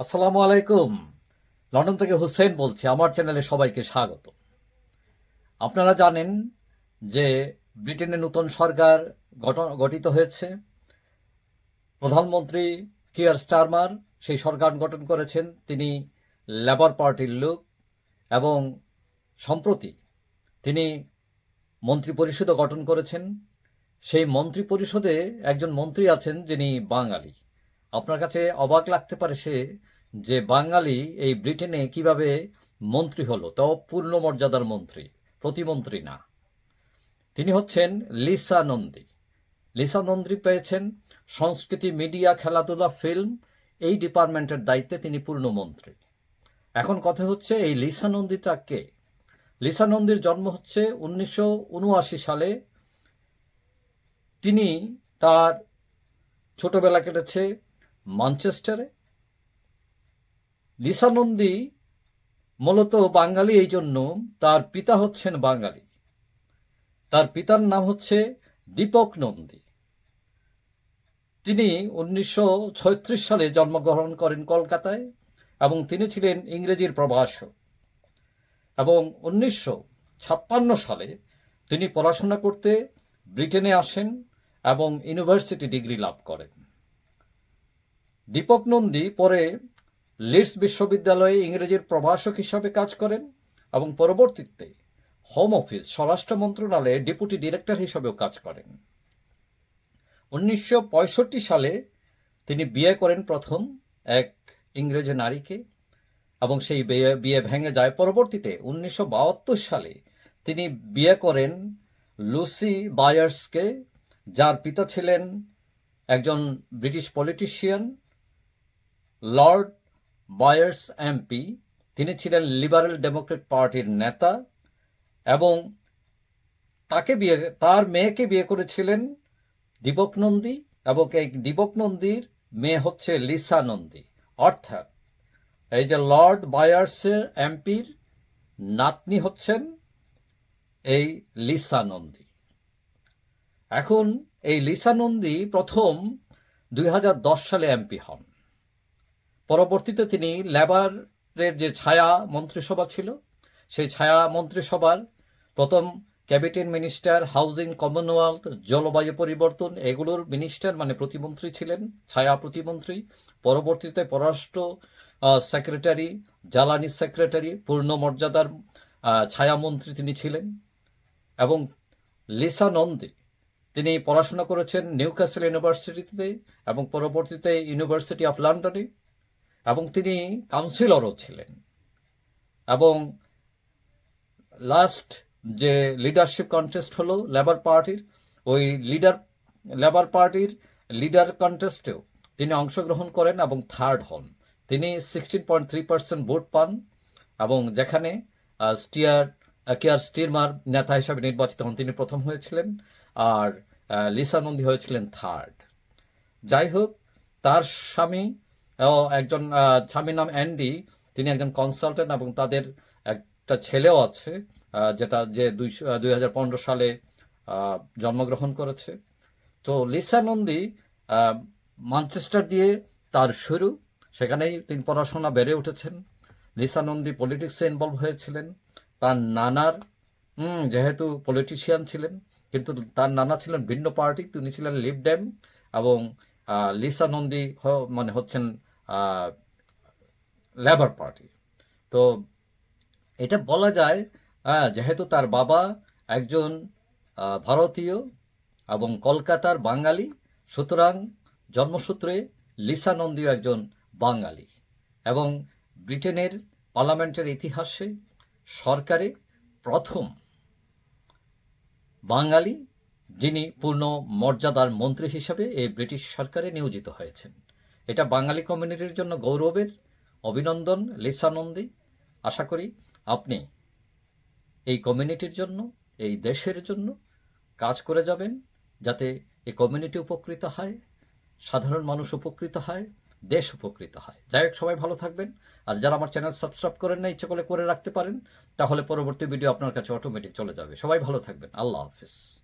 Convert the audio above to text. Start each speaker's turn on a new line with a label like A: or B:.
A: আসসালামু আলাইকুম। লন্ডন থেকে হুসেন বলছি, আমার চ্যানেলে সবাইকে স্বাগত। আপনারা জানেন যে ব্রিটেনে নতুন সরকার গঠিত হয়েছে। প্রধানমন্ত্রী কিয়ার স্টারমার সেই সরকার গঠন করেছেন। তিনি লেবার পার্টির লোক এবং সম্প্রতি তিনি মন্ত্রী পরিষদও গঠন করেছেন। সেই মন্ত্রী পরিষদে একজন মন্ত্রী আছেন যিনি বাঙালি। আপনার কাছে অবাক লাগতে পারে সে যে বাঙালি এই ব্রিটেনে কীভাবে মন্ত্রী হলো তাও পূর্ণ মর্যাদার মন্ত্রী, প্রতিমন্ত্রী না। তিনি হচ্ছেন লিসা নন্দী। লিসা নন্দী পেয়েছেন সংস্কৃতি মিডিয়া, খেলাধুলা, ফিল্ম, এই ডিপার্টমেন্টের দায়িত্বে তিনি পূর্ণ মন্ত্রী। এখন কথা হচ্ছে এই লিসা নন্দীটা কে? লিসা নন্দীর জন্ম হচ্ছে উনিশশো উনআশি সালে। তিনি তার ছোটবেলা কেটেছে ম্যানচেস্টারে লিসা নন্দী মূলত বাঙালি এই জন্য তার পিতা হচ্ছেন বাঙালি। তার পিতার নাম হচ্ছে দীপক নন্দী। তিনি উনিশশো সালে জন্মগ্রহণ করেন কলকাতায় এবং তিনি ছিলেন ইংরেজির প্রভাষক। এবং উনিশশো ছাপ্পান্ন সালে তিনি পড়াশোনা করতে ব্রিটেনে আসেন এবং ইউনিভার্সিটি ডিগ্রি লাভ করেন। দীপক নন্দী পরে লিডস বিশ্ববিদ্যালয়ে ইংরেজির প্রভাষক হিসাবে কাজ করেন এবং পরবর্তীতে হোম অফিস, স্বরাষ্ট্র মন্ত্রণালয়ে ডেপুটি ডিরেক্টর হিসাবেও কাজ করেন। উনিশশো পঁয়ষট্টি সালে তিনি বিয়ে করেন প্রথম এক ইংরেজ নারীকে এবং সেই বিয়ে বিয়ে ভেঙে যায়। পরবর্তীতে উনিশশো বাহাত্তর সালে তিনি বিয়ে করেন লুসি বায়ার্সকে, যার পিতা ছিলেন একজন British politician lord Byers MP, তিনি ছিলেন লিবারেল ডেমোক্রেট পার্টির নেতা এবং তাকে বিয়ে, তার মেয়েকে বিয়ে করেছিলেন দীপক নন্দী এবং এই দীপক নন্দীর মেয়ে হচ্ছে লিসা নন্দী। অর্থাৎ এই যে লর্ড বায়ার্সের এমপির নাতনি হচ্ছেন এই লিসা নন্দী। এখন এই লিসা নন্দী প্রথম দুই হাজার দশ সালে এমপি হন। পরবর্তীতে তিনি লেবারের যে ছায়া মন্ত্রিসভা ছিল, সেই ছায়া মন্ত্রিসভার প্রথম ক্যাবিনেট মিনিস্টার, হাউজিং কমনওয়েলথ, জলবায়ু পরিবর্তন এগুলোর মিনিস্টার মানে প্রতিমন্ত্রী ছিলেন, ছায়া প্রতিমন্ত্রী। পরবর্তীতে পররাষ্ট্র সেক্রেটারি, জ্বালানি সেক্রেটারি, পূর্ণ মর্যাদার ছায়ামন্ত্রী তিনি ছিলেন। এবং লিসা নন্দী, তিনি পড়াশোনা করেছেন নিউক্যাসল ইউনিভার্সিটিতে এবং পরবর্তীতে ইউনিভার্সিটি অফ লন্ডনে। এবং তিনি কাউন্সিলরও ছিলেন। এবং লাস্ট যে লিডারশিপ কন্টেস্ট হলো লেবার পার্টির ওই লিডার লেবার পার্টির লিডার কন্টেস্টেও তিনি অংশগ্রহণ করেন এবং থার্ড হন। তিনি sixteen point three percent vote পান এবং যেখানে স্টিয়ার কেয়ার স্টিরমার নেতা হিসাবে নির্বাচিত হন তিনি প্রথম হয়েছিলেন আর আহ, লিসা হয়েছিলেন থার্ড যাই হোক তার স্বামী একজন স্বামীর নাম অ্যান্ডি। তিনি একজন কনসালটেন্ট এবং তাদের একটা ছেলেও আছে যেটা যে দুই হাজার পনেরো সালে জন্মগ্রহণ করেছে। তো লিসা নন্দী আহ, ম্যানচেস্টার দিয়ে তার শুরু। সেখানেই তিনি পড়াশোনা বেড়ে উঠেছেন। লিসা নন্দী পলিটিক্সে ইনভলভ হয়েছিলেন। তার নানার যেহেতু পলিটিশিয়ান ছিলেন কিন্তু তার নানা ছিলেন ভিন্ন পার্টি তিনি ছিলেন লিবডেম এবং আহ, লিসা নন্দী মানে হচ্ছেন লেবার পার্টি তো এটা বলা যায় যেহেতু তার বাবা একজন ভারতীয় এবং কলকাতার বাঙালি, সুতরাং জন্মসূত্রে লিসানন্দীয় একজন বাঙালি এবং ব্রিটেনের পার্লামেন্টের ইতিহাসে সরকারে প্রথম বাঙালি যিনি পূর্ণ মর্যাদার মন্ত্রী হিসাবে এই ব্রিটিশ সরকারে নিয়োজিত হয়েছেন। এটা বাঙালি কমিউনিটির জন্য গৌরবের, অভিনন্দন লিসা নন্দী আশা করি আপনি এই কমিউনিটির জন্য, এই দেশের জন্য কাজ করে যাবেন যাতে এই কমিউনিটি উপকৃত হয়, সাধারণ মানুষ উপকৃত হয়, দেশ উপকৃত হয়। যাই হোক, সবাই ভালো থাকবেন। আর যারা আমার চ্যানেল সাবস্ক্রাইব করেন না ইচ্ছে করলে করে রাখতে পারেন। তাহলে পরবর্তী ভিডিও আপনার কাছে অটোমেটিক চলে যাবে। সবাই ভালো থাকবেন। আল্লাহ হাফিজ।